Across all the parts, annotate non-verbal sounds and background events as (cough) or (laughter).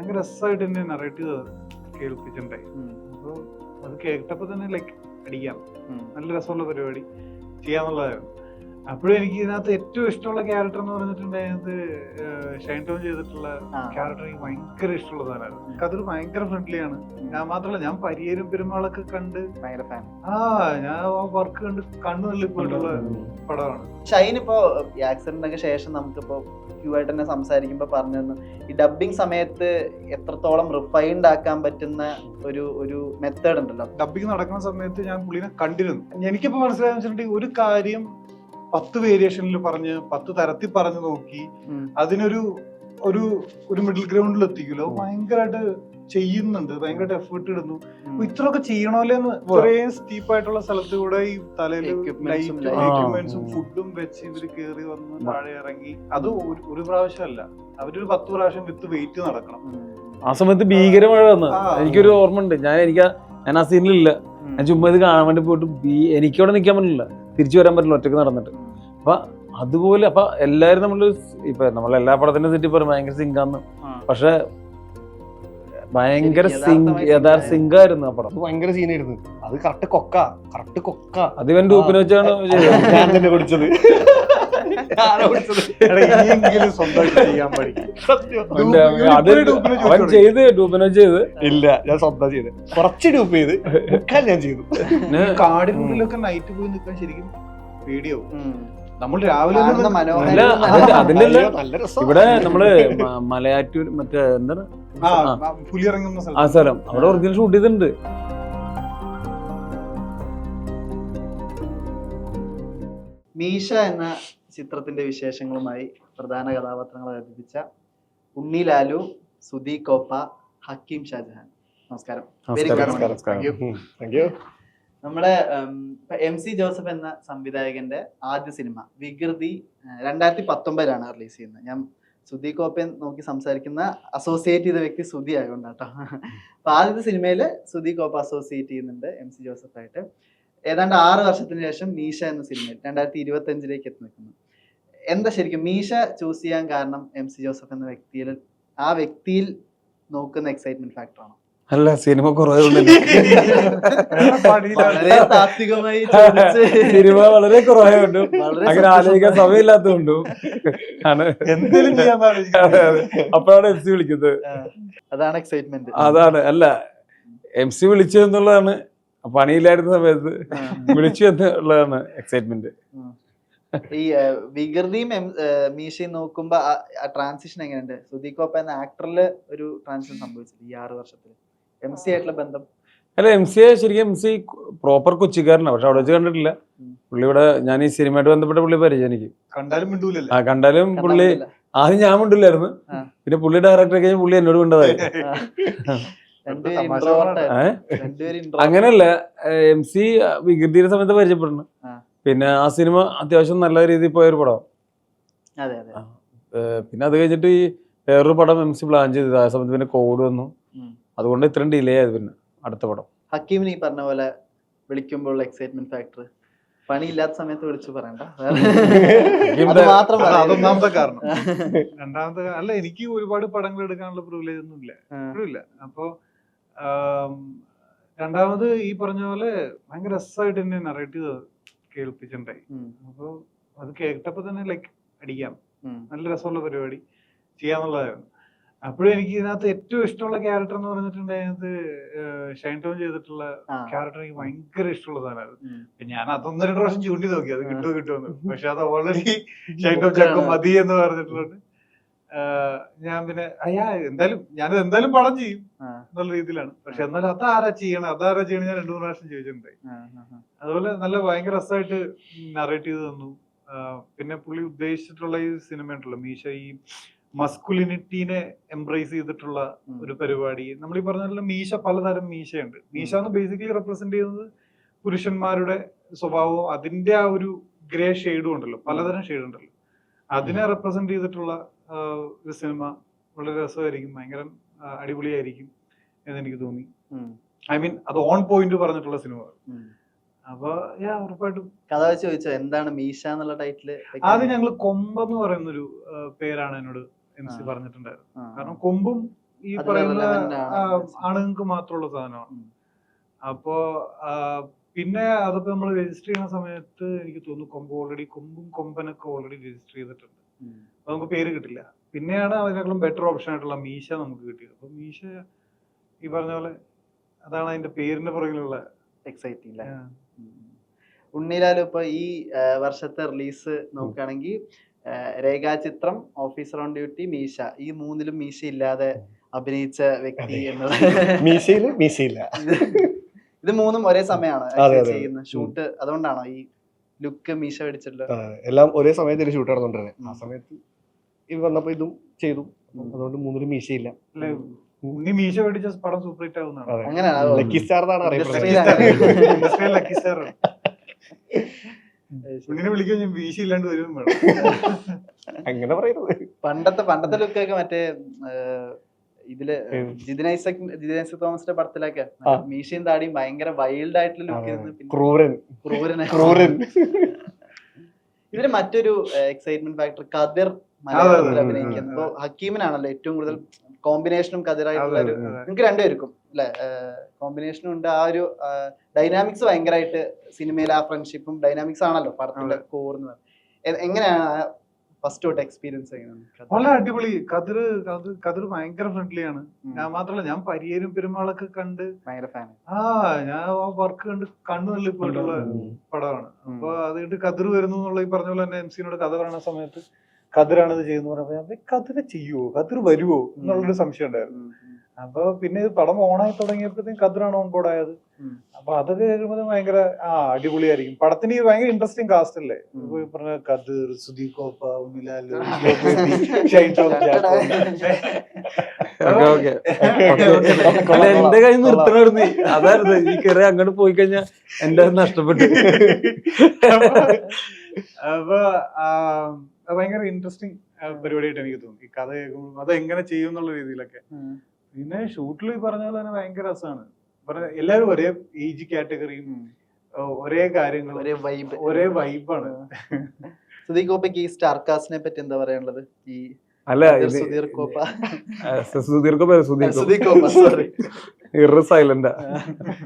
ഭയങ്കര രസമായിട്ട് എന്നെ നറേറ്റീവ് കേൾപ്പിച്ചിട്ടുണ്ടായി ഉം, അപ്പോൾ അത് കേട്ടപ്പോൾ തന്നെ ലൈക്ക് അടിക്കാം. നല്ല രസമുള്ള പരിപാടി. ചെയ്യാന്നുള്ളതായിരുന്നു. അപ്പോഴും എനിക്ക് ഇതിനകത്ത് ഏറ്റവും ഇഷ്ടമുള്ള ക്യാരക്ടർ എന്ന് പറഞ്ഞിട്ടുണ്ടായത് ഷൈൻ ടോൺ ചെയ്തിട്ടുള്ള. ക്യാരക്ടർ എനിക്ക് ഭയങ്കര ഇഷ്ടമുള്ള സാധനമാണ് എനിക്ക് അതൊരു ഭയങ്കര ഫ്രണ്ട്ലിയാണ് ആണ്. ഞാൻ മാത്രമല്ല ഞാൻ പരിയേരും പെരുമാളൊക്കെ കണ്ട് ആ ഞാൻ ആ വർക്ക് കണ്ട് കണ്ണു തള്ളിപ്പോയിട്ടുള്ള പടമാണ്. ഷൈൻ ഇപ്പോ ആക്സിഡന്റ് ആക്സിഡന്റിനൊക്കെ ശേഷം നമുക്കിപ്പോ ക്യൂ ആയിട്ട് തന്നെ സംസാരിക്കുമ്പോ പറഞ്ഞു തന്നു ഈ ഡബിങ് സമയത്ത് എത്രത്തോളം റിഫൈൻഡ് ആക്കാൻ പറ്റുന്ന ഒരു ഒരു മെത്തേഡ് ഉണ്ടല്ലോ? ഡബിങ് നടക്കുന്ന സമയത്ത് ഞാൻ പുള്ളിനെ കണ്ടിരുന്നു. എനിക്കിപ്പോ മനസ്സിലായെന്ന് വെച്ചിട്ടുണ്ടെങ്കിൽ ഒരു കാര്യം പത്ത് വേരിയേഷനിൽ പറഞ്ഞ് പത്ത് തരത്തിൽ പറഞ്ഞു നോക്കി അതിനൊരു ഒരു ഒരു മിഡിൽ ഗ്രൗണ്ടിൽ എത്തിക്കുമല്ലോ. ഭയങ്കരമായിട്ട് ചെയ്യുന്നുണ്ട്. ഭയങ്കരമായിട്ട് എഫേർട്ട് ഇടുന്നു. ഇത്രയൊക്കെ ചെയ്യണമല്ലേന്ന് കുറെ ഇത്രയും സ്റ്റീപ്പ് ആയിട്ടുള്ള സ്ഥലത്ത് കൂടെ ഈ തലയിൽ എക്യുപ്മെന്റ്സും. ഫുഡും വെച്ച് ഇവർ കയറി വന്ന് താഴെ ഇറങ്ങി. അത് ഒരു- പ്രാവശ്യം പ്രാവശ്യമല്ല അവരൊരു പത്ത് പ്രാവശ്യം വിത്ത് വെയിറ്റ് നടക്കണം. ആ സമയത്ത് ഭീകര മഴ വന്നു. എനിക്കൊരു ഓർമ്മ ഉണ്ട് ഞാൻ എനിക്ക് ഞാൻ ആ സീനിലില്ല ഞാൻ ചുമ്മാ ഇത് കാണാൻ വേണ്ടി പോയിട്ട് ബീ- എനിക്കവിടെ നിൽക്കാൻ പറ്റില്ല. തിരിച്ചു വരാൻ പറ്റില്ല ഒറ്റയ്ക്ക് നടന്നിട്ട്. അപ്പൊ അതുപോലെ അപ്പൊ എല്ലാരും നമ്മൾ ഇപ്പൊ നമ്മൾ എല്ലാ പടത്തിന്റെ സിറ്റി പറയും ഭയങ്കര സിങ്കാന്ന്. പക്ഷെ ഭയങ്കര സിംഗ് യഥാർത്ഥ സിംഗ് ആയിരുന്നു ആ പടം. അത് ഭയങ്കര സീനായിരുന്നു അത് കറക്റ്റ് കൊക്ക കറക്റ്റ് കൊക്ക. അത് ഇവൻ ഡൂപ്പിന് വെച്ചാണ് ചെയ്തത്. (laughs) അവൻ ചെയ്ത് ഇല്ല ഞാൻ സ്വന്തം ചെയ്ത്. കുറച്ച് ഡൂപ്പ് ചെയ്ത് ഞാൻ ചെയ്തു. കാടിനുള്ളിലൊക്കെ നൈറ്റ് പോയി നിൽക്കാൻ ശരിക്കും ഉം. നമ്മൾ രാവിലെ അതിന്റെ- ഇവിടെ നമ്മൾ മലയാറ്റൂർ മറ്റേ എന്താണ്? ആ, സ്ഥലം. അവിടെ ഒറിജിനൽ ഷൂട്ട് ചെയ്തിട്ടുണ്ട്. മീശ എന്ന ചിത്രത്തിന്റെ വിശേഷങ്ങളുമായി പ്രധാന കഥാപാത്രങ്ങളെ അവതരിപ്പിച്ച ഉണ്ണി ലാലു സുധി കോപ്പ ഹക്കീം ഷാജഹാൻ. നമസ്കാരം. വെരി ഗുഡ് നമ്മുടെ എം സി ജോസഫ് എന്ന സംവിധായകന്റെ ആദ്യ സിനിമ വികൃതി രണ്ടായിരത്തി പത്തൊമ്പതിലാണ് റിലീസ് ചെയ്യുന്നത്. ഞാൻ സുധി കോപ്പയെ നോക്കി സംസാരിക്കുന്ന അസോസിയേറ്റ് ചെയ്ത വ്യക്തി സുധി ആയതുകൊണ്ടാട്ടോ. അപ്പൊ ആദ്യത്തെ സിനിമയിൽ സുധി കോപ്പ അസോസിയേറ്റ് ചെയ്യുന്നുണ്ട് എം സി ജോസഫ് ആയിട്ട് ഏതാണ്ട് ആറ് വർഷത്തിന് ശേഷം മീശ എന്ന സിനിമയിൽ രണ്ടായിരത്തി ഇരുപത്തി അഞ്ചിലേക്ക് എത്തി നിൽക്കുന്നു. എന്താ ശരിക്കും മീശ ചൂസ് ചെയ്യാൻ കാരണം എം സി ജോസഫ് എന്ന വ്യക്തിയിൽ ആ വ്യക്തിയിൽ നോക്കുന്ന എക്സൈറ്റ്മെന്റ് ഫാക്ടറാണ് അല്ല സിനിമ താത്വികമായി സിനിമ വളരെ കുറവുണ്ട് അങ്ങനെ ആലോചിക്കാൻ സമയമില്ലാത്തതുകൊണ്ടും. അപ്പോഴാണ് എം സി വിളിക്കുന്നത്. അതാണ് എക്സൈറ്റ്മെന്റ് അതാണ്. അല്ല എം സി വിളിച്ചു എന്നുള്ളതാണ്. പണിയില്ലായിരുന്ന സമയത്ത് വിളിച്ചു എന്നുള്ളതാണ് എക്സൈറ്റ്മെന്റ് ഈ വികൃതിയും മീശയും നോക്കുമ്പോ ആ ട്രാൻസിഷൻ എങ്ങനെയുണ്ട്? സുദീകോപ്പ എന്ന ആക്ടറിൽ ഒരു ട്രാൻസിഷൻ സംഭവിച്ചില്ല ഈ ആറ് വർഷത്തിൽ എം സി ആയിട്ടുള്ള ബന്ധം? അല്ല എം സി ശരിക്കും എം സി പ്രോപ്പർ കൊച്ചിക്കാരനാണ് പക്ഷെ അവിടെ വെച്ച് കണ്ടിട്ടില്ല. പുള്ളി ഇവിടെ ഞാൻ ഈ സിനിമയായിട്ട് ബന്ധപ്പെട്ട പുള്ളി പരിചയം എനിക്ക്. കണ്ടാലും മിണ്ടൂലല്ലോ? ആ കണ്ടാലും പുള്ളി ആദ്യം ഞാൻ മിണ്ടില്ലായിരുന്നു പിന്നെ പുള്ളി ഡയറക്ടർ കഴിഞ്ഞ് പുള്ളി എന്നോട് മിണ്ടതായി. (laughs) അങ്ങനെയല്ല എം സി വികൃതിയുടെ സമയത്ത് പരിചയപ്പെടുന്നു. പിന്നെ ആ സിനിമ അത്യാവശ്യം നല്ല രീതിയിൽ പോയൊരു പടം. അതെ അതെ. പിന്നെ അത് കഴിഞ്ഞിട്ട് ഈ വേറൊരു പടം എം സി പ്ലാൻ ചെയ്തത്. ആ സമയത്ത് പിന്നെ കോവിഡ് വന്നു. അതുകൊണ്ട് ഇത്രയും ഡിലേ ആയത് പിന്നെ അടുത്ത പടം. ഹക്കീമിന് ഈ പറഞ്ഞ പോലെ വിളിക്കുമ്പോൾ എക്സൈറ്റ്മെന്റ് ഫാക്ടർ പണിയില്ലാത്ത സമയത്ത് വിളിച്ചു പറയണ്ട. അത് മാത്രം അതൊന്നാമത്തെ കാരണം. (laughs) രണ്ടാമത്തെ അല്ല എനിക്ക് ഒരുപാട് പടങ്ങൾ എടുക്കാനുള്ള പ്രിവിലേജ് ഒന്നും ഇല്ല. ഇല്ല. അപ്പോ രണ്ടാമത് ഈ പറഞ്ഞ പോലെ ഭയങ്കര രസമായിട്ട് എന്നെ നറേറ്റീവ് കേൾപ്പിച്ചിട്ടുണ്ടായി. അപ്പോൾ അപ്പൊ അത് കേട്ടപ്പോ തന്നെ ലൈക്ക് അടിക്കാം. നല്ല രസമുള്ള പരിപാടി. ചെയ്യാന്നുള്ളതായിരുന്നു. അപ്പോഴും എനിക്ക് ഇതിനകത്ത് ഏറ്റവും ഇഷ്ടമുള്ള ക്യാരക്ടർ എന്ന് പറഞ്ഞിട്ടുണ്ടായത് ഷൈൻ ടോൺ ചെയ്തിട്ടുള്ള ക്യാരക്ടർ എനിക്ക് ഭയങ്കര ഇഷ്ടമുള്ള സാധനമായിരുന്നു. ഞാൻ അതൊന്നര പ്രാവശ്യം ചൂണ്ടി നോക്കി. അത്. കിട്ടുമോ കിട്ടുമെന്ന് പക്ഷെ അത് ഓൾറെഡി (laughs) ഷൈൻ ടോൺ ചക്കും മതി എന്ന് പറഞ്ഞിട്ടുള്ളത് ഞാൻ പിന്നെ അയ്യാ എന്തായാലും ഞാനത് എന്തായാലും പടം ചെയ്യും. എന്നുള്ള രീതിയിലാണ്. പക്ഷെ എന്നാലും അതാരാ ചെയ്യണം? അതാരാ ചെയ്യണം ഞാൻ രണ്ടു മൂന്ന് പ്രാവശ്യം ചോദിച്ചിട്ടുണ്ടായി. അതുപോലെ നല്ല ഭയങ്കര രസമായിട്ട് നറേറ്റ് ചെയ്ത് തന്നു. പിന്നെ പുള്ളി ഉദ്ദേശിച്ചിട്ടുള്ള ഈ സിനിമ ഉണ്ടല്ലോ മീശ ഈ മസ്കുലിനിറ്റീനെ എംബ്രേസ് ചെയ്തിട്ടുള്ള ഒരു പരിപാടി. നമ്മൾ ഈ പറഞ്ഞ മീശ പലതരം മീശയുണ്ട്. മീശ എന്ന് ബേസിക്കലി റെപ്രസെന്റ് ചെയ്യുന്നത് പുരുഷന്മാരുടെ സ്വഭാവവും അതിന്റെ ആ ഒരു ഗ്രേ ഷെയ്ഡും ഉണ്ടല്ലോ പലതരം ഷെയ്ഡ് ഉണ്ടല്ലോ. അതിനെ റെപ്രസെന്റ് ചെയ്തിട്ടുള്ള ഒരു സിനിമ വളരെ രസമായിരിക്കും ഭയങ്കര അടിപൊളിയായിരിക്കും. എന്ന് എനിക്ക് തോന്നി ഐ മീൻ അത് ഓൺ പോയിന്റ് പറഞ്ഞിട്ടുള്ള സിനിമ. അപ്പൊ ഞാൻ ഉറപ്പായിട്ടും. കഥ വെച്ച് ചോദിച്ചോ എന്താണ് മീശ എന്നുള്ള ടൈറ്റിൽ ആദ്യം ഞങ്ങൾ കൊമ്പെന്ന് പറയുന്നൊരു പേരാണ് എന്നോട് എം സി പറഞ്ഞിട്ടുണ്ടായിരുന്നു കാരണം കൊമ്പും ഈ പറയുന്ന ആണുങ്ങൾക്ക് മാത്രമുള്ള സാധനമാണ്. അപ്പോ പിന്നെ അതിപ്പോ നമ്മൾ രജിസ്റ്റർ ചെയ്യുന്ന സമയത്ത് എനിക്ക് തോന്നുന്നു കൊമ്പ് ഓൾറെഡി കൊമ്പും കൊമ്പനൊക്കെ ഓൾറെഡി രജിസ്റ്റർ ചെയ്തിട്ടുണ്ട്. നമുക്ക് പേര് കിട്ടില്ല. പിന്നെയാണ് അതിനേക്കാളും ബെറ്റർ ഓപ്ഷൻ ആയിട്ടുള്ള മീശ നമുക്ക് കിട്ടിയത്. അപ്പൊ മീശ ഈ പറഞ്ഞ പോലെ അതാണ് അതിന്റെ പേരിന്റെ പുറകിലുള്ള എക്സൈറ്റിംഗ് അല്ലേ. ഉണ്ണിലാലും ഇപ്പൊ ഈ വർഷത്തെ റിലീസ് നോക്കുകയാണെങ്കിൽ രേഖാചിത്രം ഓഫീസർ ഓൺ ഡ്യൂട്ടി മീശ. ഈ മൂന്നിലും മീശ ഇല്ലാതെ അഭിനയിച്ച വ്യക്തി എന്നുള്ളത് എന്നത് (laughs) മീശയിൽ മീശയില്ല. (laughs) ഇത് മൂന്നും ഒരേ സമയമാണ്. ചെയ്യുന്നത്. ഷൂട്ട് അതുകൊണ്ടാണോ ഈ ലുക്ക് മീശ പിടിച്ചിട്ടുള്ളത്? എല്ലാം ഒരേ സമയത്ത് ഷൂട്ട് നടന്നുകൊണ്ടിരുന്നത് ആ സമയത്ത് ഇത് വന്നപ്പോ ഇതും ചെയ്തു. അതുകൊണ്ട് മൂന്നിലും മീശയില്ല. ഉണ്ണി മീശ പഠിച്ച പടം സൂപ്പർ ഹിറ്റ് ആവുന്നതാണ്. അങ്ങനെയാണ് ലക്കി സ്റ്റാർ എന്നാണ് അറിയപ്പെടുന്നത്. ലക്കി സ്റ്റാർ ഉണ്ണിനെ വിളിക്കാൻ ഞാൻ മീശ ഇല്ലാണ്ട് വരും വേണം അങ്ങനെ പറയുന്നത് പണ്ടത്തെ പണ്ടത്തെ ലുക്കൊക്കെ മറ്റേ ഇതിൽ? ജിതിനൈസക് ജിതിനൈസക് തോമസിന്റെ പടത്തിലൊക്കെ. മീശയും താടിയും ഭയങ്കര വൈൽഡ് ആയിട്ടുള്ള ലുക്ക് ക്രൂരൻ. ക്രൂരനെ. ക്രൂരൻ. ഇതിൽ മറ്റൊരു എക്സൈറ്റ്മെന്റ് ഫാക്ടർ കതിർ മലയാളത്തിൽ ഇപ്പൊ ഹക്കീമിനാണല്ലോ ഏറ്റവും കൂടുതൽ കോമ്പിനേഷനും കതിരായിട്ടുള്ള ഒരു നിങ്ങൾക്ക് രണ്ടുപേർക്കും അല്ലെ? കോമ്പിനേഷനും ഉണ്ട് ആ ഒരു ഡൈനാമിക്സ് ഭയങ്കരമായിട്ട് സിനിമയിൽ ആ ഫ്രണ്ട്ഷിപ്പും ഡൈനാമിക്സ് ആണല്ലോ പടത്തിന്റെ കോർന്ന് എങ്ങനെയാണ് ഫസ്റ്റ് തൊട്ട് എക്സ്പീരിയൻസ് വളരെ അടിപൊളി. കതിർ കതിർ കതിർ ഭയങ്കര ഫ്രണ്ട്ലി ആണ്. ഞാൻ മാത്രമല്ല ഞാൻ പരിയേരും പെരുമാളൊക്കെ കണ്ട് ഭയങ്കര ഫാൻ ആ ഞാൻ ആ വർക്ക് കണ്ട് കണ്ണു തള്ളി പോയിട്ടുള്ള പടമാണ്. അപ്പൊ അത് കണ്ട് കതിർ വരുന്നു എന്നുള്ള ഈ പറഞ്ഞ പോലെ തന്നെ എം സിനോട് കഥ പറയുന്ന സമയത്ത് കതിരാണ് ഇത് ചെയ്യുന്നത് പറഞ്ഞപ്പോ ഞാൻ കതിര് ചെയ്യുവോ? കതിർ വരുവോ? എന്നുള്ളൊരു സംശയം ഉണ്ടായിരുന്നു. അപ്പൊ പിന്നെ ഇത് പടം ഓണായി തുടങ്ങിയപ്പോഴത്തേക്കും കതിരാണ് ഓൺ ബോർഡ് ആയത്. അപ്പൊ അതൊക്കെ കേൾക്കുമ്പോൾ ഭയങ്കര ആ അടിപൊളിയായിരിക്കും. പടത്തിന് ഈ ഭയങ്കര ഇൻട്രസ്റ്റിംഗ് കാസ്റ്റ് അല്ലേ. പറഞ്ഞ കതിർ സുദീപ് കോപ്പ ഉമിലാൽ (laughs) എന്റെ കയ്യിൽ നിർത്തണമായിരുന്നു. അതായിരുന്നു. ഈ കയറി അങ്ങോട്ട് പോയി കഴിഞ്ഞാൽ എന്റെ നഷ്ടപ്പെട്ടു. അപ്പൊ ഭയങ്കര ഇൻട്രസ്റ്റിംഗ് പരിപാടിയായിട്ട് എനിക്ക് തോന്നി. ഈ കഥ കേൾക്കുമ്പോൾ അത് എങ്ങനെ ചെയ്യും എന്നുള്ള രീതിയിലൊക്കെ. പിന്നെ ഷൂട്ടിൽ ഈ പറഞ്ഞ പോലെ തന്നെ ഭയങ്കര രസമാണ് എല്ലാവരും ഒരേ ഏജ് കാറ്റഗറിയും ഒരേ കാര്യങ്ങൾ ഒരേ വൈബ് ഒരേ വൈബാണ് കോപ്പയ്ക്ക് ഈ സ്റ്റാർ കാസ്റ്റിനെ പറ്റി എന്താ പറയാനുള്ളത്? ഈ അല്ല സുധീർ ഇറ സൈലന്റാ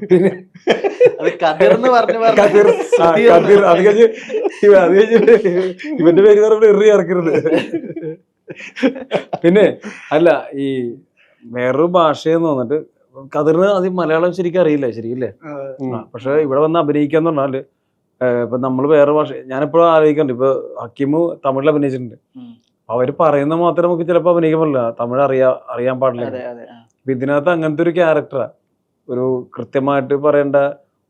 പിന്നെ അത് കഴിഞ്ഞ് അത് കഴിഞ്ഞിട്ട് ഇവന്റെ പേര് പറഞ്ഞിട്ട് എറി ഇറക്കരുത് പിന്നെ അല്ല ഈ വേറൊരു ഭാഷയെന്ന് തോന്നിട്ട് കതിറിന് അത് മലയാളം ശരിക്കും അറിയില്ല ശരിക്കില്ലേ ആ, പക്ഷെ ഇവിടെ വന്ന് അഭിനയിക്കാന്ന് പറഞ്ഞാൽ ഇപ്പൊ നമ്മൾ വേറെ ഭാഷ ഞാനിപ്പോഴും ആലോചിക്കണ്ട് ഇപ്പൊ ഹക്കീമ് തമിഴിൽ അഭിനയിച്ചിട്ടുണ്ട്. ഉം. അവർ പറയുന്ന മാത്രം നമുക്ക് ചിലപ്പോൾ അഭിനയിക്കാൻ പറ്റില്ല തമിഴ് അറിയാ അറിയാൻ പാടില്ല. അപ്പൊ ഇതിനകത്ത് അങ്ങനത്തെ ഒരു ക്യാരക്ടറാ ഒരു കൃത്യമായിട്ട് പറയേണ്ട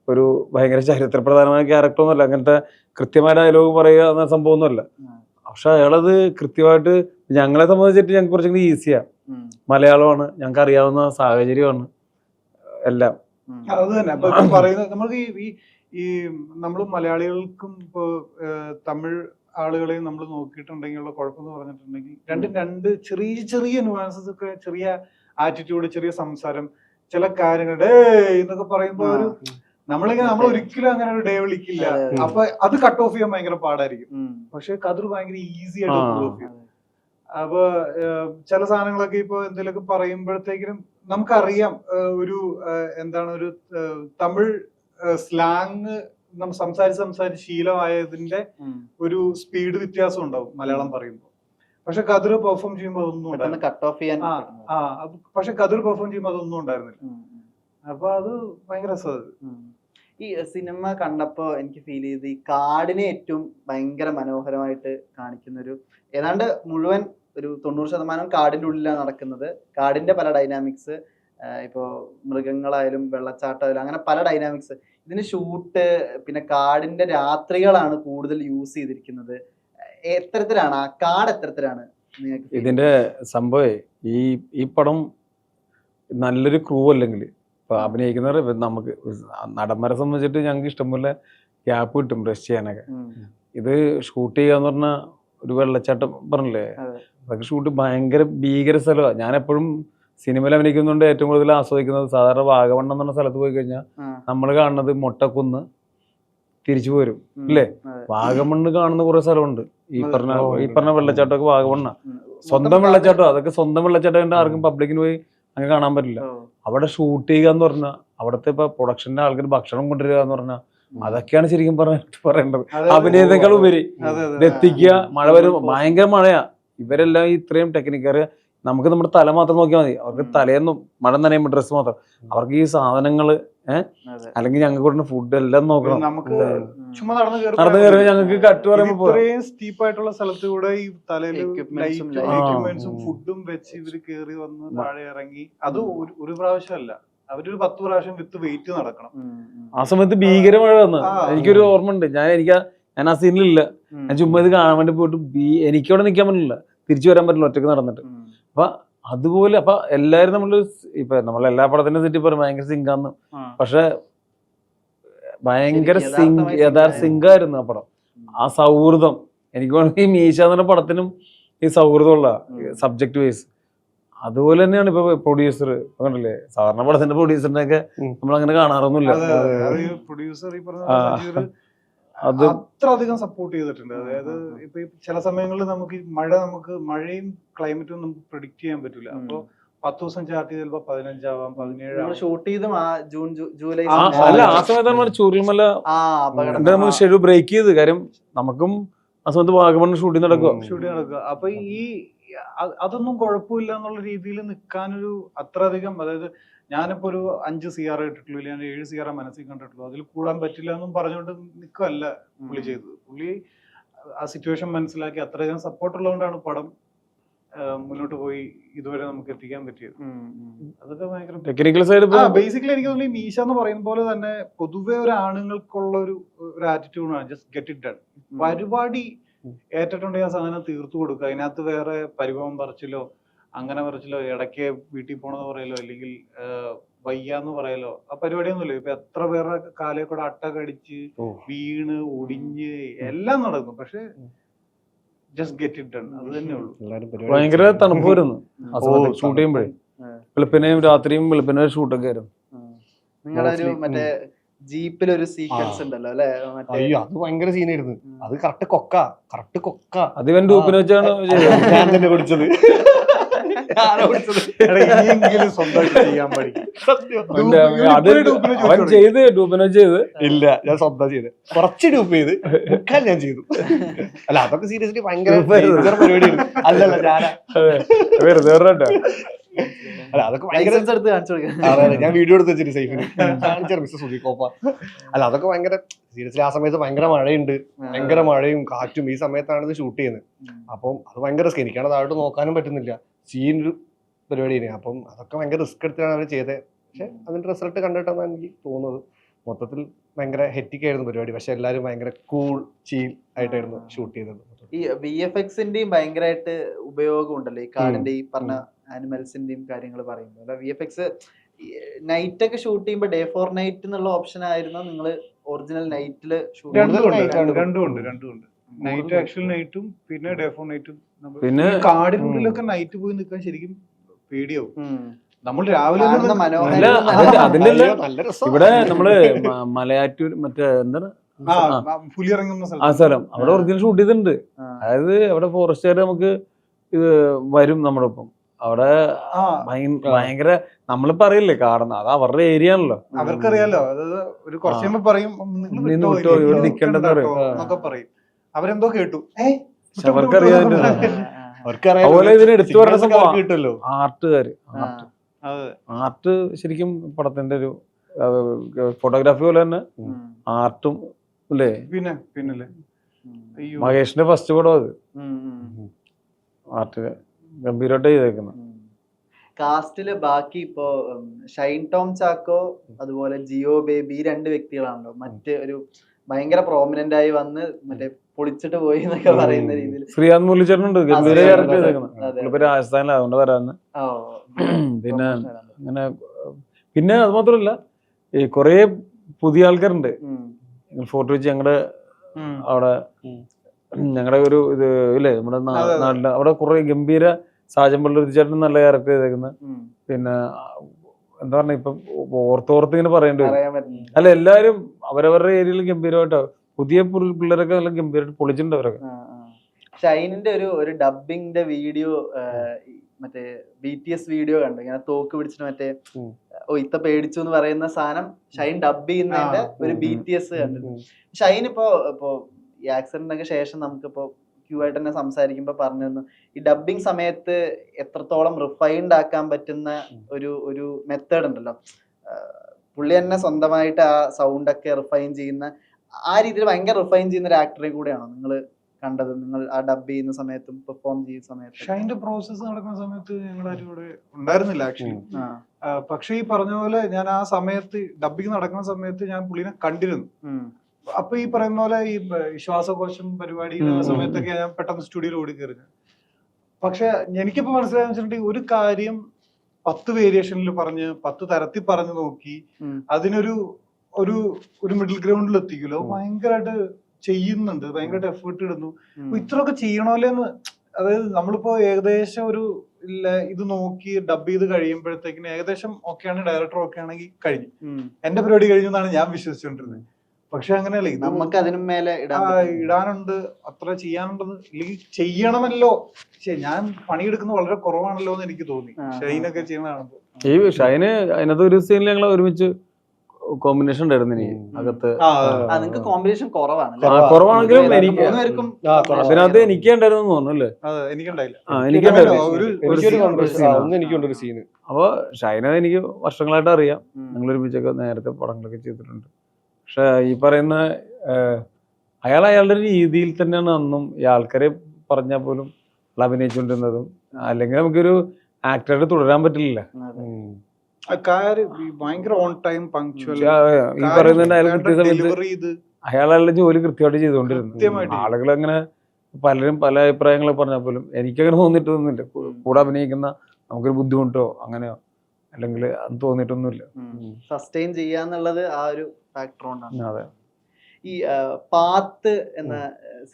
ഒരു ഭയങ്കര ചരിത്രപ്രധാനമായ ക്യാരക്ടർ ഒന്നുമല്ല. അങ്ങനത്തെ കൃത്യമായ ഡയലോഗ് പറയുക എന്ന സംഭവമൊന്നുമല്ല. ഒന്നുമല്ല പക്ഷെ അയാളത് കൃത്യമായിട്ട് ഞങ്ങളെ സംബന്ധിച്ചിട്ട് ഞങ്ങൾക്ക് കുറച്ചുകൂടി ഈസിയാ ഉം. മലയാളമാണ്. ഞങ്ങൾക്ക് അറിയാവുന്ന സാഹചര്യമാണ് എല്ലാം. അത് തന്നെ. അപ്പൊ പറയുന്നത് നമുക്ക് ഈ ഈ ഈ നമ്മൾ മലയാളികൾക്കും ഇപ്പൊ തമിഴ് ആളുകളെയും നമ്മൾ നോക്കിയിട്ടുണ്ടെങ്കിലുള്ള കുഴപ്പമെന്ന് പറഞ്ഞിട്ടുണ്ടെങ്കിൽ രണ്ടും രണ്ട് ചെറിയ ചെറിയ നുവാൻസസ് ഒക്കെ ചെറിയ ആറ്റിറ്റ്യൂഡ് ചെറിയ സംസാരം ചില കാര്യങ്ങൾ ഡേ എന്നൊക്കെ പറയുമ്പോ ഒരു നമ്മളിങ്ങനെ നമ്മൾ ഒരിക്കലും അങ്ങനെ ഒരു ഡേ വിളിക്കില്ല. അപ്പൊ അത് കട്ട് ഓഫ് ചെയ്യാൻ ഭയങ്കര പാടായിരിക്കും. പക്ഷെ കതിർ ഭയങ്കര ഈസി ആയിട്ട് ചെയ്യും. അപ്പൊ ചില സാധനങ്ങളൊക്കെ ഇപ്പൊ എന്തെങ്കിലുമൊക്കെ പറയുമ്പോഴത്തേക്കിനും നമുക്കറിയാം ഒരു എന്താണ് ഒരു തമിഴ് സ്ലാങ് നമ്മൾ സംസാരിച്ച് സംസാരിച്ച് ശീലമായതിന്റെ ഒരു സ്പീഡ് വ്യത്യാസം ഉണ്ടാവും മലയാളം പറയുമ്പോൾ പക്ഷെ കതിർ പെർഫോം ചെയ്യുമ്പോൾ അതൊന്നും കട്ട് ഓഫ് ചെയ്യാൻ ആ പക്ഷെ കതിർ പെർഫോം ചെയ്യുമ്പോൾ അതൊന്നും ഉണ്ടായിരുന്നില്ല. അപ്പൊ അത് ഭയങ്കര രസമാണ് ഈ സിനിമ കണ്ടപ്പോ എനിക്ക് ഫീൽ ചെയ്ത് ഈ കാടിനെ ഏറ്റവും ഭയങ്കര മനോഹരമായിട്ട് കാണിക്കുന്ന ഒരു ഏതാണ്ട് മുഴുവൻ ഒരു തൊണ്ണൂറ് ശതമാനം കാടിന്റെ ഉള്ളിലാണ് നടക്കുന്നത്. കാടിന്റെ പല ഡൈനാമിക്സ് ഇപ്പോ മൃഗങ്ങളായാലും വെള്ളച്ചാട്ടമായാലും അങ്ങനെ പല ഡൈനാമിക്സ് ഇതിന് ഷൂട്ട് പിന്നെ കാടിന്റെ രാത്രികളാണ് കൂടുതൽ യൂസ് ചെയ്തിരിക്കുന്നത്. എത്തരത്തിലാണ് ആ കാട് എത്തരത്തിലാണ് ഇതിന്റെ സംഭവം ഈ ഈ പടം നല്ലൊരു ക്രൂ അല്ലെങ്കിൽ ഇപ്പൊ അഭിനയിക്കുന്നവർ നമുക്ക് നടന്മാരെ സംബന്ധിച്ചിട്ട് ഞങ്ങൾക്ക് ഇഷ്ടംപോലെ ഗ്യാപ്പ് കിട്ടും ബ്രഷ് ചെയ്യാനൊക്കെ. ഇത് ഷൂട്ട് ചെയ്യാന്ന് പറഞ്ഞ ഒരു വെള്ളച്ചാട്ടം പറഞ്ഞില്ലേ? അതൊക്കെ ഷൂട്ട് ഭയങ്കര ഭീകര സ്ഥലമാണ് ഞാൻ എപ്പോഴും സിനിമയിൽ അഭിനയിക്കുന്നുണ്ട് ഏറ്റവും കൂടുതൽ ആസ്വദിക്കുന്നത് സാധാരണ വാഗമണ്ണം എന്ന് പറഞ്ഞ സ്ഥലത്ത് പോയി കഴിഞ്ഞാൽ നമ്മൾ കാണുന്നത് മൊട്ടക്കുന്ന് തിരിച്ചു പോരും അല്ലേ വാഗമണ്ണ് കാണുന്ന കുറെ സ്ഥലമുണ്ട്. ഈ. പറഞ്ഞ ഈ പറഞ്ഞ വെള്ളച്ചാട്ടമൊക്കെ വാഗമണ്ണ. സ്വന്തം വെള്ളച്ചാട്ടം അതൊക്കെ സ്വന്തം വെള്ളച്ചാട്ടം കണ്ട് ആർക്കും പബ്ലിക്കിന് പോയി അങ്ങനെ കാണാൻ പറ്റില്ല. അവിടെ ഷൂട്ട് ചെയ്യുക എന്ന് പറഞ്ഞാൽ അവിടുത്തെ ഇപ്പൊ പ്രൊഡക്ഷന്റെ ആൾക്കാർ ഭക്ഷണം കൊണ്ടുവരിക എന്ന് പറഞ്ഞാൽ അതൊക്കെയാണ് ശരിക്കും പറഞ്ഞിട്ട് പറയേണ്ടത്. അഭിനയത്തെക്കാൾ ഉപരി അതെ, അതെ. ഇത് എത്തിക്കുക മഴ വരും ഭയങ്കര മഴയാ. ഇവരെല്ലാം ഇത്രയും ടെക്നിക്കറ് നമുക്ക് നമ്മുടെ തല മാത്രം നോക്കിയാൽ മതി. അവർക്ക് തലേന്നും മഴ നനയുമ്പോൾ ഡ്രസ്സ് മാത്രം. അവർക്ക് ഈ സാധനങ്ങൾ ഏഹ് അല്ലെങ്കിൽ ഞങ്ങൾക്ക് കൊടുക്കുന്ന ഫുഡ് എല്ലാം നോക്കണം. നമുക്ക്. ചുമ്മാ നടന്നു കയറി കയറി ഞങ്ങൾക്ക് കട്ട് പറയുമ്പോ പോരാ. ഇത്രയും സ്റ്റീപ്പ് ആയിട്ടുള്ള സ്ഥലത്ത് കൂടെ ഈ തലയിൽ ലൈറ്റും എക്യുപ്മെന്റ്സും ഉം. ഫുഡും വെച്ച് ഇവർ കേറി വന്ന് താഴെ ഇറങ്ങി. അത് ഒരു പ്രാവശ്യം പ്രാവശ്യമല്ല അവരൊരു പത്ത് പ്രാവശ്യം വിത്ത് വെയിറ്റ് നടക്കണം. ആ സമയത്ത് ഭീകര മഴ വന്നു. എനിക്കൊരു ഓർമ്മ ഉണ്ട് ഞാൻ എനിക്ക് ഞാൻ ആ സീനിലില്ല ഞാൻ ചുമ്മാ ഇത് കാണാൻ വേണ്ടി പോയിട്ട് ബി എനിക്ക് നിൽക്കാൻ പറ്റില്ല. തിരിച്ചു വരാൻ പറ്റില്ല. ഒറ്റയ്ക്ക് നടന്നിട്ട്. ഉം. അതുപോലെ അപ്പൊ എല്ലാരും നമ്മൾ ഇപ്പൊ നമ്മൾ എല്ലാ പടത്തിനും തെറ്റി പറയും ഭയങ്കര സിങ്കാന്ന് പക്ഷെ ഭയങ്കര സിംഗ് സിങ്ക് യഥാർത്ഥ സിംഗായിരുന്നു സിങ്കായിരുന്നു ആ പടം. ആ സൗഹൃദം. എനിക്ക് വേണമെങ്കിൽ ഈ മീശ എന്ന പടത്തിനും ഈ സൗഹൃദമുള്ള. സബ്ജക്ട് വൈസ് അതുപോലെ തന്നെയാണ് ഇപ്പൊ പ്രൊഡ്യൂസർ കണ്ടില്ലേ? സാധാരണ പടത്തിന്റെ പ്രൊഡ്യൂസറിനെ ഒക്കെ. നമ്മൾ അങ്ങനെ കാണാറൊന്നുമില്ല. അത് അത്ര അധികം സപ്പോർട്ട് ചെയ്തിട്ടുണ്ട്. അതായത് ഇപ്പൊ ചില സമയങ്ങളിൽ നമുക്ക് ഈ മഴ നമുക്ക് മഴയും ക്ലൈമറ്റും നമുക്ക് പ്രിഡിക്റ്റ് ചെയ്യാൻ പറ്റില്ല. അപ്പൊ പത്ത് ദിവസം ചാർട്ട് ചെയ്ത് ചിലപ്പോ പതിനഞ്ചാവാം നമ്മൾ പതിനേഴാവാം ഷൂട്ട് ചെയ്തും ആ ജൂൺ ജൂലൈ അല്ല ആ സമയത്താണ് ചൂരൽമല നമ്മൾ ഷെഡ്യൂൾ ബ്രേക്ക് ചെയ്ത്. കാര്യം നമുക്കും ആ സമയത്ത് വാഗമണ് ഷൂട്ടിംഗ് നടക്കുക. ഷൂട്ടിംഗ് നടക്കുക. അപ്പൊ ഈ അതൊന്നും കുഴപ്പമില്ല എന്നുള്ള രീതിയിൽ നിൽക്കാനൊരു അത്ര അധികം അതായത് ഞാനിപ്പോ ഒരു അഞ്ച് സി ആർ ഇട്ടിട്ടുള്ളൂ ഞാൻ ഏഴ് സി ആർ മനസ്സിൽ കണ്ടിട്ടുള്ളൂ അതിൽ കൂടാൻ പറ്റില്ല എന്നും പറഞ്ഞുകൊണ്ട് നിൽക്കുകയല്ല പുള്ളി ചെയ്തത്. പുള്ളി ആ സിറ്റുവേഷൻ മനസ്സിലാക്കി അത്രയധികം സപ്പോർട്ട് ഉള്ളതുകൊണ്ടാണ് പടം മുന്നോട്ട് പോയി ഇതുവരെ നമുക്ക് എത്തിക്കാൻ പറ്റിയത്. അതൊക്കെ ഭയങ്കര ടെക്നിക്കൽ സൈഡ് ബേസിക്കലി എനിക്ക് തോന്നുന്നു ഈ മീശ എന്ന് പറയുന്ന പോലെ തന്നെ പൊതുവെ ഒരു ആണുങ്ങൾക്കുള്ള ഒരു ഒരു ആറ്റിറ്റ്യൂഡാണ് ജസ്റ്റ് ഗെറ്റ് ഇറ്റ് ഡൺ പരിപാടി ഏറ്റിട്ടുണ്ടെങ്കിൽ ആ സാധനം തീർത്തു കൊടുക്കുക. അതിനകത്ത് വേറെ പരിഭവം പറിച്ചിലോ അങ്ങനെ പറിച്ചിലോ ഇടയ്ക്ക് വീട്ടിൽ പോണെന്ന് പറയലോ അല്ലെങ്കിൽ വയ്യാന്ന് പറയലോ ആ പരിപാടിയൊന്നുമില്ല. ഇപ്പൊ എത്ര പേരുടെ കാലിൽ കൂടെ അട്ട കടിച്ച്. വീണ് ഒടിഞ്ഞ് എല്ലാം നടക്കും പക്ഷെ ജസ്റ്റ് ഗെറ്റ് ഇറ്റ് ഡൺ അത് തന്നെ ഉള്ളൂ. ഭയങ്കര തണുപ്പ് വരുന്നു. ഷൂട്ട് ചെയ്യുമ്പോഴേ. വെളുപ്പിനെയും രാത്രിയും വെളുപ്പിനെ ഷൂട്ടൊക്കെ ആയിരുന്നു. Mostly, മറ്റേ ജീപ്പിൽ ഒരു സീക്വൻസ് ഉണ്ടല്ലോ അല്ലെ? അയ്യോ അത് ഭയങ്കര സീനായിരുന്നു. അത് കറക്റ്റ് കൊക്ക കറക്റ്റ് കൊക്ക. അത് ഇവൻ ഡൂപ്പിനെ വെച്ചാണ് ഞാൻ തന്നെ കുടിച്ചത്. അവൻ. ചെയ്ത് ഡൂപ്പിനെ ചെയ്ത്. ഇല്ല ഞാൻ സ്വന്തം ചെയ്ത്. കുറച്ച് ഡൂപ്പ് ചെയ്ത് ഞാൻ ചെയ്തു. അല്ല അതൊക്കെ സീരിയസ്ലി ഭയങ്കര പരിപാടിയാണ്. അല്ലല്ല ഞാനാ. അതെ. വെറുതെ. അല്ല അതൊക്കെ ഭയങ്കര ലൈസൻസ് എടുത്ത് കാണിച്ചു കൊടുക്കാം. അതെ അതെ ഞാൻ വീഡിയോ എടുത്ത് വെച്ചിട്ട് സേഫിന് മിസ്റ്റർ അല്ല അതൊക്കെ ഭയങ്കര സീരിയസ്ലി ആ സമയത്ത് ഭയങ്കര മഴയുണ്ട്. ഭയങ്കര മഴയും കാറ്റും ഈ സമയത്താണ് ഇത് ഷൂട്ട് ചെയ്യുന്നത്. അപ്പം അത് ഭയങ്കര റിസ്ക് എനിക്കാണ് താഴോട്ട് നോക്കാനും പറ്റുന്നില്ല. സീൻ ഒരു പരിപാടിയാണ്. അപ്പം അതൊക്കെ ഭയങ്കര റിസ്ക് എടുത്തിട്ടാണ് അവർ ചെയ്തത് പക്ഷെ അതിന്റെ റിസൾട്ട് കണ്ടിട്ടാണ് എനിക്ക് തോന്നുന്നത്. മൊത്തത്തിൽ ഭയങ്കര ഹെറ്റിക് ആയിരുന്നു പരിപാടി. പക്ഷെ എല്ലാവരും ഭയങ്കര കൂൾ ചീൽ ആയിട്ടായിരുന്നു ഷൂട്ട് ചെയ്തത്. ഈ വി എഫ് എക്സിന്റെയും ഭയങ്കരമായിട്ട് ഉപയോഗം ഉണ്ടല്ലോ. ഈ കാടിന്റെ ഈ പറഞ്ഞ ആനിമൽസിന്റെയും കാര്യങ്ങൾ പറയുമ്പോൾ അല്ല വി എഫ് എക്സ് നൈറ്റ് ഒക്കെ ഷൂട്ട് ചെയ്യുമ്പോൾ ഡേ ഫോർ നൈറ്റ് എന്നുള്ള ഓപ്ഷൻ ആയിരുന്നു നിങ്ങൾ ഒറിജിനൽ ഷൂട്ട് ഉണ്ട്. നൈറ്റ് ആക്ച്വൽ നൈറ്റും പിന്നെ ഡേ ഫോർ നൈറ്റും പിന്നെ കാടിനുള്ളിലൊക്കെ നൈറ്റ് പോയി നിൽക്കാൻ ശരിക്കും പേടിയാവും. നമ്മൾ രാവിലെ അതിന്റെ ഇവിടെ നമ്മൾ മലയാറ്റൂർ മറ്റേ എന്താണ്? ആ, സ്ഥലം. അവിടെ ഒറിജിനൽ ഷൂട്ട് ചെയ്തിട്ടുണ്ട്. അതായത് അവിടെ ഫോറസ്റ്റുകാർ നമുക്ക് ഇത് വരും നമ്മുടെ ഒപ്പം. അവിടെ ഭയങ്കര നമ്മളിപ്പോ അറിയില്ലേ കാടെന്ന്? അത് അവരുടെ ഏരിയ ആണല്ലോ അവർക്കറിയാലോ. അതായത് ഒരു കുറച്ച് കഴിയുമ്പോ പറയും ഇവിടെ നിൽക്കണ്ടെന്ന് പറയും. അവരെന്തോ കേട്ടു. പക്ഷെ അവർക്കറിയാതെ അവർക്കറിയാം അതുപോലെ ഇതിന് എടുത്തു പറഞ്ഞ സംഭവം കേട്ടല്ലോ. കിട്ടുമല്ലോ ആർട്ടുകാര് അതെ. ആർട്ട് ശരിക്കും പടത്തിന്റെ ഒരു ഫോട്ടോഗ്രാഫി പോലെ തന്നെ ആർട്ടും അല്ലേ പിന്നെ പിന്നല്ലേ. മഹേഷിന്റെ ഫസ്റ്റ് പടം അത്. ഉം. ഗംഭീരമായിട്ട് ചെയ്തേക്കുന്നത് കാസ്റ്റിൽ ബാക്കി ഇപ്പോ ഷൈൻ ടോം ചാക്കോ അതുപോലെ ജിയോ ബേബി രണ്ട് വ്യക്തികളാണല്ലോ. മറ്റ് ഒരു ഭയങ്കര പ്രോമിനന്റ് ആയി വന്ന് മറ്റേ പൊളിച്ചിട്ട് പോയി എന്നൊക്കെ പറയുന്ന രീതിയിൽ. ശ്രീകാന്ത് മുരളിച്ചേട്ടനുണ്ട് ഗംഭീര ഇപ്പൊ രാജസ്ഥാനിൽ അതുകൊണ്ട് വരാന്ന്. ഓ, (clears throat) പിന്നെ അങ്ങനെ പിന്നെ അത് മാത്രമല്ല ഈ കുറേ പുതിയ ആൾക്കാരുണ്ട്. ഫോർട്ട് വെച്ച് ഞങ്ങളുടെ അവിടെ. ഞങ്ങളുടെ ഒരു ഇത് ഇല്ലേ? നമ്മുടെ. നാട്ടിൽ അവിടെ കുറെ ഗംഭീര സാജൻ പള്ളിച്ചേട്ടൻ ചേട്ടൻ നല്ല ക്യാരക്ടർ ചെയ്തേക്കുന്നത് പിന്നെ എന്താ പറഞ്ഞ ഇപ്പൊ ഓർത്തോർത്ത് ഇങ്ങനെ പറയേണ്ടി വരും. അല്ല എല്ലാരും അവരവരുടെ ഏരിയയിൽ ഗംഭീരമായിട്ടോ പുതിയ പുള്ള- പിള്ളേരൊക്കെ നല്ല ഗംഭീരമായിട്ട് പൊളിച്ചിട്ടുണ്ട് അവരൊക്കെ. ഷൈനിന്റെ ഒരു ഒരു ഡബിങ്ങിന്റെ വീഡിയോ മറ്റേ ബി ടി എസ് വീഡിയോ കണ്ടു. ഇങ്ങനെ തോക്ക് പിടിച്ചിട്ട് മറ്റേ ഓ ഇത്ത പേടിച്ചു എന്ന് പറയുന്ന സാധനം ഷൈൻ ഡബ് ചെയ്യുന്നതിന്റെ ഒരു ബി. ടി എസ് കണ്ടു ഷൈൻ ഇപ്പോ ഇപ്പോ ഈ ആക്സിഡന്റിനൊക്കെ ശേഷം നമുക്കിപ്പോ ക്യൂ ആയിട്ട് തന്നെ സംസാരിക്കുമ്പോ പറഞ്ഞിരുന്നു ഈ ഡബിങ് സമയത്ത് എത്രത്തോളം റിഫൈൻഡ് ആക്കാൻ പറ്റുന്ന ഒരു ഒരു മെത്തേഡ് ഉണ്ടല്ലോ. പുള്ളി തന്നെ സ്വന്തമായിട്ട് ആ സൗണ്ട് ഒക്കെ റിഫൈൻ ചെയ്യുന്ന ആ രീതിയിൽ ഭയങ്കര റിഫൈൻ ചെയ്യുന്ന ഒരു ആക്ടറെ കൂടെയാണോ നിങ്ങൾ കണ്ടത്? നിങ്ങൾ ആ ഡബ് ചെയ്യുന്ന സമയത്തും പെർഫോം ചെയ്യുന്ന സമയത്തും ഷൈന്റെ പ്രോസസ്സ് നടക്കുന്ന സമയത്ത് ഞങ്ങൾ ഇവിടെ ഉണ്ടായിരുന്നില്ല ആക്ച്വലി പക്ഷേ ഈ പറഞ്ഞ പോലെ ഞാൻ ആ സമയത്ത് ഡബിങ് നടക്കുന്ന സമയത്ത് ഞാൻ പുള്ളിനെ കണ്ടിരുന്നു. അപ്പൊ ഈ പറയുന്ന പോലെ ഈ ശ്വാസകോശം പരിപാടി സമയത്തൊക്കെ ഞാൻ പെട്ടെന്ന് സ്റ്റുഡിയോയിൽ ഓടി കയറി പക്ഷെ എനിക്കിപ്പോ മനസ്സിലായെന്ന് വെച്ചിട്ടുണ്ടെങ്കിൽ ഒരു കാര്യം പത്ത് വേരിയേഷനിൽ പറഞ്ഞ് പത്ത് തരത്തിൽ പറഞ്ഞു നോക്കി അതിനൊരു ഒരു ഒരു മിഡിൽ ഗ്രൗണ്ടിൽ എത്തിക്കലോ ഉം. ഭയങ്കരമായിട്ട് ചെയ്യുന്നുണ്ട്. ഭയങ്കരമായിട്ട് എഫേർട്ട് ഇടുന്നു. ഇത്രയൊക്കെ ചെയ്യണമല്ലേന്ന് അതായത് നമ്മളിപ്പോ ഏകദേശം ഒരു ഇല്ല ഇത് നോക്കി ഡബ് ചെയ്ത് കഴിയുമ്പോഴത്തേക്കിന് ഏകദേശം ഓക്കെയാണ് ഡയറക്ടർ ഓക്കെ ആണെങ്കിൽ കഴിഞ്ഞു. എന്റെ പരിപാടി കഴിഞ്ഞു എന്നാണ് ഞാൻ വിശ്വസിച്ചുകൊണ്ടിരുന്നത്. പക്ഷെ അങ്ങനെയല്ല നമുക്ക് അതിനും മേലെ. ഇടാനുണ്ട് അത്ര ചെയ്യാനുണ്ടെന്ന് ഇല്ലെങ്കിൽ ചെയ്യണമല്ലോ. ഞാൻ പണിയെടുക്കുന്നത് വളരെ കുറവാണല്ലോ എന്ന് എനിക്ക് തോന്നി. ഷൈനൊക്കെ ചെയ്യുന്നതാണല്ലോ ഈ ഷൈന് അതിനകത്ത് ഒരു സീനിൽ ഞങ്ങൾ ഒരുമിച്ച് കോമ്പിനേഷൻ ഉണ്ടായിരുന്നു എനിക്ക് അകത്ത്. ആ ആ കോമ്പിനേഷൻ കുറവാണ് കുറവാണെങ്കിലും എനിക്ക്. അതിനകത്ത് എനിക്ക് ഉണ്ടായിരുന്നു തോന്നുന്നു അല്ലേ? സീന്. അപ്പൊ ഷൈന എനിക്ക് വർഷങ്ങളായിട്ട് അറിയാം. ഞങ്ങൾ ഒരുമിച്ചൊക്കെ നേരത്തെ പടങ്ങളൊക്കെ ചെയ്തിട്ടുണ്ട്. പക്ഷെ ഈ പറയുന്ന അയാൾ അയാളുടെ രീതിയിൽ തന്നെയാണ് അന്നും ഈ ആൾക്കാരെ പറഞ്ഞാൽ പോലും അയാൾ അഭിനയിച്ചുകൊണ്ടിരുന്നതും. അല്ലെങ്കിൽ നമുക്കൊരു ആക്ടറായിട്ട് തുടരാൻ പറ്റില്ല ഈ ഭയങ്കര ടൈം പങ്ക്ച്വൽ. ഈ പറയുന്നതിന്റെ അയാൾ കൃത്യസമയത്ത് ഡെലിവറി ചെയ്ത് അയാൾ അയാളുടെ ജോലി കൃത്യമായിട്ട് ചെയ്തുകൊണ്ടിരുന്നു. ആളുകൾ അങ്ങനെ പലരും പല അഭിപ്രായങ്ങൾ പറഞ്ഞാൽ പോലും എനിക്കങ്ങനെ തോന്നിയിട്ടൊന്നുമില്ല. കൂ- കൂടെ അഭിനയിക്കുന്ന നമുക്കൊരു ബുദ്ധിമുട്ടോ അങ്ങനെയോ? അല്ലെങ്കിൽ അത് തോന്നിയിട്ടൊന്നുമില്ല. സസ്റ്റെയിൻ ചെയ്യാന്നുള്ളത് ആ ഒരു ഫാക്ടർ കൊണ്ടാണ്. അതെ. ഈ പാത്ത് എന്ന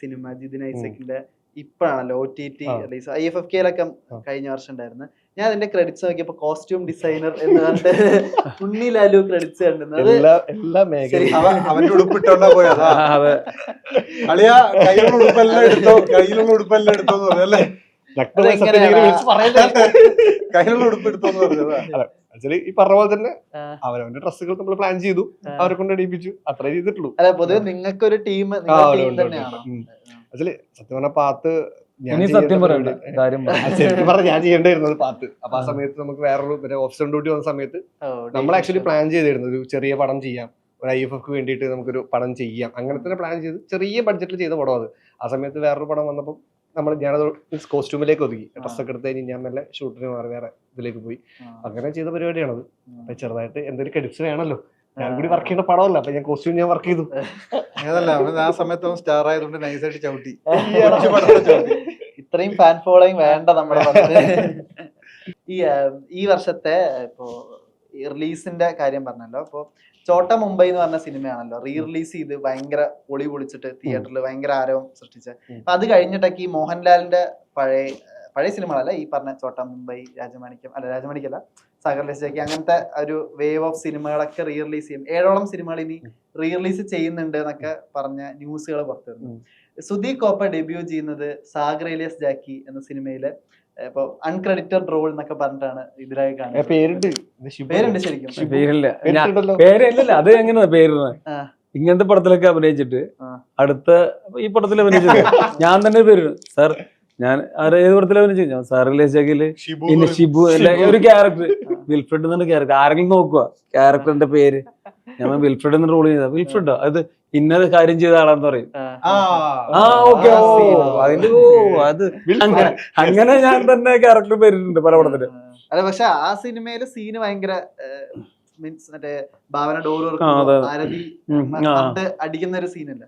സിനിമ ജിതിൻ ഐസക്കിന്റെ ഇപ്പോഴാണല്ലോ O T T release. I F F കെയിലൊക്കെ. കഴിഞ്ഞ വർഷം ഉണ്ടായിരുന്നു. ഞാൻ അതിന്റെ ക്രെഡിറ്റ്സ് നോക്കിയപ്പോ കോസ്റ്റ്യൂം ഡിസൈനർ എന്ന് പറഞ്ഞിട്ട് (laughs) ഉണ്ണി ലാലു ക്രെഡിറ്റ്സ് കണ്ടിരുന്നത്. അവന്റെ ഉടുപ്പിട്ടോണ്ടാ പോയതാ? അളിയ കയ്യിലുള്ള ഉടുപ്പെല്ലാം എടുത്തോ? കയ്യിലുള്ള ഉടുപ്പെല്ലാം എടുത്തോന്ന് പറഞ്ഞല്ലേ കയ്യിലുള്ള ഉടുപ്പ് എടുത്തോന്ന് പറഞ്ഞതാ. ആക്ച്വലി ഈ പറഞ്ഞ പോലെ തന്നെ അവരവന്റെ ഡ്രസ്സുകൾ നമ്മൾ പ്ലാൻ ചെയ്തു. അവരെ കൊണ്ട് അടിപ്പിച്ചു അത്രേ ചെയ്തിട്ടുള്ളൂ. പൊതുവെ നിങ്ങൾക്കൊരു ടീം ആ, ടീം. ആക്ച്വലി സത്യം പറഞ്ഞ പാത്ത് ഞാൻ ചെയ്യേണ്ടിയിരുന്നത് പാത്ത്. അപ്പൊ ആ. സമയത്ത് നമുക്ക് വേറൊരു മറ്റേ ഓപ്ഷൻ ഡ്യൂട്ടി വന്ന സമയത്ത് നമ്മൾ ആക്ച്വലി പ്ലാൻ ചെയ്തിരുന്നു. ഒരു ചെറിയ പടം ചെയ്യാം. ഒരു ഐ എഫ് എഫ് വേണ്ടിയിട്ട് നമുക്കൊരു പടം ചെയ്യാം. അങ്ങനെ തന്നെ പ്ലാൻ ചെയ്ത് ചെറിയ ബഡ്ജറ്റിൽ ചെയ്ത പടം അത്. ആ സമയത്ത് വേറൊരു പടം വന്നപ്പോൾ നമ്മൾ ഞാനത് കോസ്റ്റ്യൂമിലേക്ക് ഒതുക്കി ഡ്രസ്സൊക്കെ എടുത്ത് കഴിഞ്ഞ് ഞാൻ നല്ല ഷൂട്ടിന് മാറി വേറെ ഇതിലേക്ക് പോയി. അങ്ങനെ ചെയ്ത പരിപാടിയാണത്. അപ്പൊ ചെറുതായിട്ട് എന്തൊരു ക്രെഡിറ്റ്സ് വേണമല്ലോ ഞാൻ കൂടി വർക്ക് ചെയ്യുന്ന പടമല്ല അപ്പൊ ഞാൻ കോസ്റ്റ്യൂം ഞാൻ വർക്ക് ചെയ്തു. അതല്ല അവൻ ആ സമയത്ത് അവൻ സ്റ്റാർ ആയതുകൊണ്ട് നൈസായിട്ട് ചവിട്ടി. ഇത്രയും ഫാൻ ഫോളോയിങ് വേണ്ട നമ്മുടെ ഈ ഈ വർഷത്തെ ഇപ്പോ റിലീസിന്റെ കാര്യം പറഞ്ഞല്ലോ. അപ്പോ ചോട്ട മുംബൈ എന്ന് പറഞ്ഞ സിനിമയാണല്ലോ. റീ റിലീസ് ചെയ്ത് ഭയങ്കര പൊളി പൊളിച്ചിട്ട് തിയേറ്ററിൽ ഭയങ്കര ആരവം സൃഷ്ടിച്ച്. അപ്പൊ അത് കഴിഞ്ഞിട്ടൊക്കെ ഈ മോഹൻലാലിന്റെ പഴയ പഴയ സിനിമകളല്ല ഈ പറഞ്ഞ ചോട്ട മുംബൈ രാജമാണിക്യം അല്ല രാജമാണിക്കല്ല സാഗർ ലസിലേക്ക് അങ്ങനത്തെ ഒരു വേവ് ഓഫ് സിനിമകളൊക്കെ റീ റിലീസ് ചെയ്യും. ഏഴോളം സിനിമകൾ ഇനി റീ റിലീസ് ചെയ്യുന്നുണ്ട് എന്നൊക്കെ പറഞ്ഞ ന്യൂസുകൾ പുറത്തു വരുന്നു ഉം. കോപ്പ ഡെബ്യൂ ചെയ്യുന്നത് സാഗർ ഏലിയസ് ജാക്കി എന്ന സിനിമയിലെ ഇപ്പൊ അൺക്രെഡിറ്റഡ് റോൾ എന്നൊക്കെ പറഞ്ഞിട്ടാണ് ഇതിലായി കാണുന്നത്. പേരുണ്ട്. പേരുണ്ട് ശരിക്കും. ഷിബു. പേരില്ല. പേരല്ലല്ല അത് എങ്ങനെയാ ആ. ഇങ്ങനത്തെ പടത്തിലൊക്കെ അഭിനയിച്ചിട്ട് അടുത്ത ഈ പടത്തിൽ അഭിനയിച്ചത് ഞാൻ തന്നെ പേര് സാർ ഞാൻ ആരെ ഏത് പടത്തിൽ അഭിനയിച്ചു? ഞാൻ സാർ ലേശാക്കിൽ ഷിബു പിന്നെ ഷിബു ഒരു ക്യാരക്ടർ വിൽഫ്രഡ് എന്ന ക്യാരക്ടർ ആരെങ്കിലും നോക്കുക. ക്യാരക്ടറിന്റെ പേര്. ഞാൻ വിൽഫ്രഡ് എന്ന റോൾ ചെയ്ത. വിൽഫ്രഡോ അത് ഇന്നത് കാര്യം ചെയ്ത ആളാന്ന് പറയും. ആ. ഓക്കെ. ഓ അതിന്റെ ഓ അത് അങ്ങനെ അങ്ങനെ ഞാൻ തന്നെ ക്യാരക്ടർ പേരിട്ടുണ്ട് പല പടത്തിൽ. അല്ല പക്ഷെ ആ സിനിമയിലെ സീന് ഭയങ്കര മീൻസ് മറ്റേ ഭാവന ഡോർ. ആരതി അടിക്കുന്ന ഒരു സീനല്ല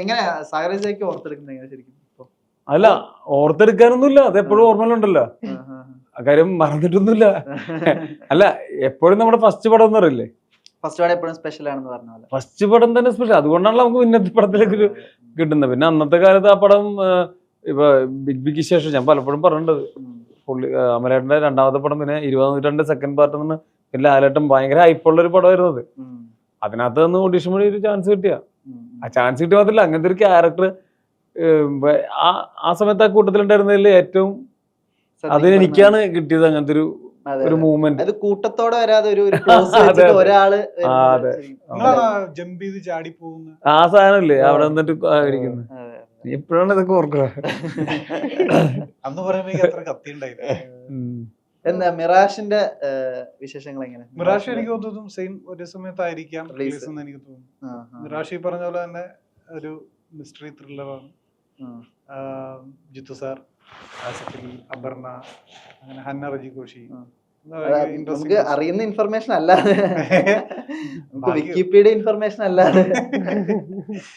എങ്ങനെ സാഗരജയ്ക്ക് ഓർത്തെടുക്കുന്നത് എങ്ങനെ ശരിക്കും അല്ല ഓർത്തെടുക്കാനൊന്നുമില്ല. അത് എപ്പോഴും ഓർമ്മയിലുണ്ടല്ലോ കാര്യം മറന്നിട്ടൊന്നുമില്ല. അല്ല എപ്പോഴും നമ്മുടെ ഫസ്റ്റ് പടം എന്ന് പറയില്ലേ? ഫസ്റ്റ് വാട് എപ്പോഴും സ്പെഷ്യൽ ആണെന്ന് പറഞ്ഞ പോലെ. ഫസ്റ്റ് പടം തന്നെ സ്പെഷ്യൽ അതുകൊണ്ടാണല്ലോ നമുക്ക് ഇന്നത്തെ പടത്തിലേക്ക് ഒരു കിട്ടുന്നത്. പിന്നെ അന്നത്തെ കാലത്ത് ആ പടം ഇപ്പൊ ബിഗ് ബിക്ക് ശേഷം ഞാൻ പലപ്പോഴും പറഞ്ഞിട്ടുണ്ട്. പുള്ളി അമലേട്ടന്റെ രണ്ടാമത്തെ പടം പിന്നെ ഇരുപതാം നൂറ്റാണ്ട് സെക്കൻഡ് പാർട്ട് നിന്ന് പിന്നെ ലാലേട്ടൻ ഭയങ്കര ഹൈപ്പുള്ള ഒരു പടമായിരുന്നത്. അതിനകത്ത് നിന്ന് ഓഡീഷൻ വഴി ഒരു ചാൻസ് കിട്ടിയ. ആ ചാൻസ് കിട്ടിയ മാത്രമല്ല അങ്ങനത്തെ ഒരു ക്യാരക്ടർ ആ ആ സമയത്ത് ആ കൂട്ടത്തിലുണ്ടായിരുന്നതിൽ ഏറ്റവും അതിനെനിക്കാണ് കിട്ടിയത് അങ്ങനത്തെ ഒരു ഒരു മൂവ്മെന്റ് അത് കൂട്ടത്തോടെ വരാതെ ഒരു. (laughs) ഒരാൾ ജമ്പ് ചെയ്ത് ചാടി പോകുന്ന ആ സാധനല്ലേ അവിടെ വന്നിട്ട് ഇരിക്കുന്നു. എപ്പോഴാണ് ഇതൊക്കെ ഓർക്കുക. (laughs) അന്ന് പറയുമ്പോ അത്ര കത്തി ഉണ്ടായില്ല. എന്താ മിറാഷിന്റെ വിശേഷങ്ങൾ എങ്ങനെ? മിറാഷ് എനിക്ക് തോന്നുന്നു സെയിം ഒരേ സമയത്തായിരിക്കാം റിലീസ് എന്ന് എനിക്ക് തോന്നുന്നു. മിറാഷ് ഈ പറഞ്ഞ പോലെ തന്നെ ഒരു മിസ്റ്ററി ത്രില്ലറാണ് ജിത്തു സാർ. അപർണ അങ്ങനെ ഹന്ന റജി കോഷി ഭയങ്കര നമുക്ക് അറിയുന്ന ഇൻഫർമേഷൻ അല്ലാതെ. (laughs) വിക്കിപീഡിയ ഇൻഫർമേഷൻ അല്ലാതെ. (laughs)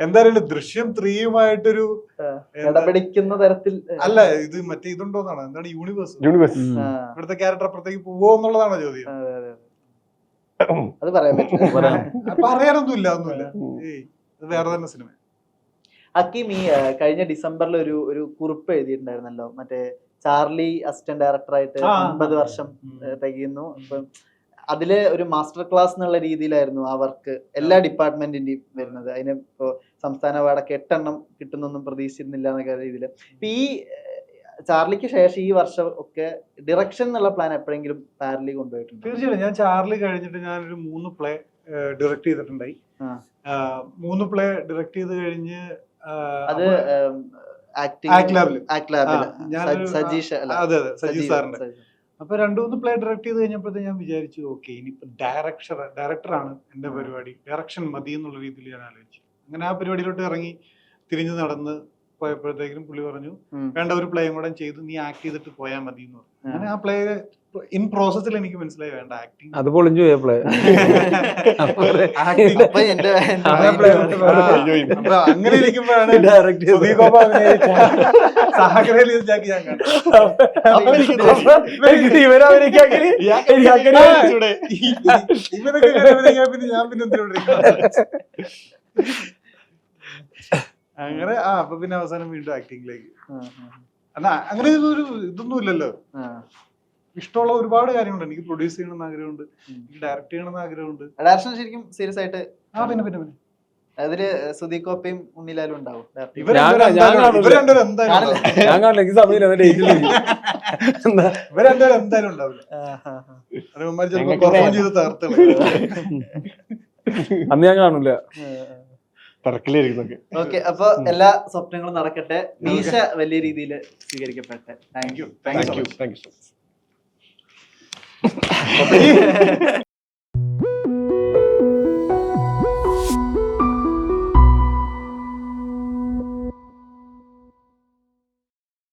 എന്തായാലും ദൃശ്യം ത്രീയുമായിട്ടൊരു ഇടപെടിക്കുന്ന തരത്തിൽ അല്ല ഇത് മറ്റേ ഇതുണ്ടോന്നാണ്? എന്താണ് യൂണിവേഴ്സ് യൂണിവേഴ്സ് ഇവിടുത്തെ ക്യാരക്ടർ അപ്പുറത്തേക്ക് പോവോ എന്നുള്ളതാണോ ചോദ്യം? അതെ, അതെ, അതെ. അത് പറയാൻ പറ്റില്ല. പറയാം. അപ്പൊ (laughs) അറിയാനൊന്നുമില്ല ഒന്നുമില്ല ഏയ് ഇത് വേറെ തന്നെ സിനിമ അക്കീം ഈ കഴിഞ്ഞ ഡിസംബറിൽ ഒരു ഒരു കുറിപ്പ് എഴുതിയിട്ടുണ്ടായിരുന്നല്ലോ. മറ്റേ ചാർലി അസിസ്റ്റന്റ് ഡയറക്ടറായിട്ട് ആയിട്ട് അമ്പത് വർഷം തികയുന്നു. അപ്പം അതിൽ ഒരു മാസ്റ്റർ ക്ലാസ് എന്നുള്ള രീതിയിലായിരുന്നു ആ വർക്ക്. എല്ലാ ഡിപ്പാർട്ട്മെന്റിന്റെയും വരുന്നത്. അതിന് ഇപ്പോ സംസ്ഥാന അവാർഡൊക്കെ എട്ടെണ്ണം കിട്ടുന്നൊന്നും പ്രതീക്ഷിച്ചിരുന്നില്ല എന്നൊക്കെ രീതിയിൽ ഇപ്പൊ ഈ ചാർലിക്ക് ശേഷം ഈ വർഷം ഒക്കെ ഡിറക്ഷൻ എന്നുള്ള പ്ലാൻ എപ്പോഴെങ്കിലും പാരലി കൊണ്ടുപോയിട്ടുണ്ട്? തീർച്ചയായിട്ടും. ഞാൻ ചാർലി കഴിഞ്ഞിട്ട് ഞാൻ ഒരു മൂന്ന് പ്ലേ ഡയറക്ട് ചെയ്തിട്ടുണ്ടായി. മൂന്ന് പ്ലേ ഡയറക്ട് ചെയ്ത് കഴിഞ്ഞ് അത് സജീഷ് അതെ അതെ സാറിന്റെ. അപ്പൊ രണ്ടു മൂന്ന് പ്ലേ ഡയറക്ട് ചെയ്ത് കഴിഞ്ഞപ്പോഴത്തേക്ക് ഞാൻ വിചാരിച്ചു ഓക്കെ ഇനിയിപ്പോ ഡയറക്ടർ ഡയറക്ടറാണ് എന്റെ പരിപാടി. ഡയറക്ഷൻ മതി എന്നുള്ള രീതിയിൽ ഞാൻ ആലോചിച്ചു. അങ്ങനെ ആ പരിപാടിയിലോട്ട് ഇറങ്ങി തിരിഞ്ഞു നടന്ന് പോയപ്പോഴത്തേക്കും പുള്ളി പറഞ്ഞു വേണ്ട ഒരു പ്ലേയും കൂടെ ചെയ്ത് നീ ആക്ട് ചെയ്തിട്ട് പോയാൽ മതി എന്ന് പറഞ്ഞു ആ. അങ്ങനെ ആ പ്ലേ ഇൻ പ്രോസസ്സിൽ എനിക്ക് മനസ്സിലായി വേണ്ട ആക്ടിങ് അത് പൊളിഞ്ഞു പോയ പ്ലേ അങ്ങനെ ഇരിക്കുമ്പോഴാണ് സാഗരയിൽ ജാക്കി ഞാൻ പിന്നെ ഞാൻ പിന്നെ എന്തിനോട് അങ്ങനെ ആ അപ്പൊ പിന്നെ അവസാനം വീണ്ടും ആക്ടിങ്ങിലേക്ക് അല്ല എന്നാ അങ്ങനെ ഒരു ഇതൊന്നും ഇല്ലല്ലോ. ഇഷ്ടമുള്ള ഒരുപാട് കാര്യങ്ങളുണ്ട്. എനിക്ക് പ്രൊഡ്യൂസ് ചെയ്യണമെന്ന് ആഗ്രഹമുണ്ട്. എനിക്ക് ഡയറക്ട് ചെയ്യണമെന്ന് ആഗ്രഹമുണ്ട്. ഡയറക്ഷൻ ശരിക്കും സീരിയസ് ആയിട്ട് ആ പിന്നെ പിന്നെ പിന്നെ. അതിൽ സുദീകോപ്പയും ഉണ്ണിലാലും ഉണ്ടാവും. ഞാൻ- കാണില്ല. കാണില്ല എനിക്ക് സമയമില്ല. ഇവർ രണ്ടുപേരും എന്തായാലും ഉണ്ടാവില്ല. അന്ന് ഞാൻ കാണൂല തിരക്കിലിരിക്കുന്നൊക്കെ ഓക്കെ അപ്പൊ എല്ലാ സ്വപ്നങ്ങളും നടക്കട്ടെ. മീശ വലിയ രീതിയിൽ സ്വീകരിക്കപ്പെട്ടെ. Thank you thank you thank you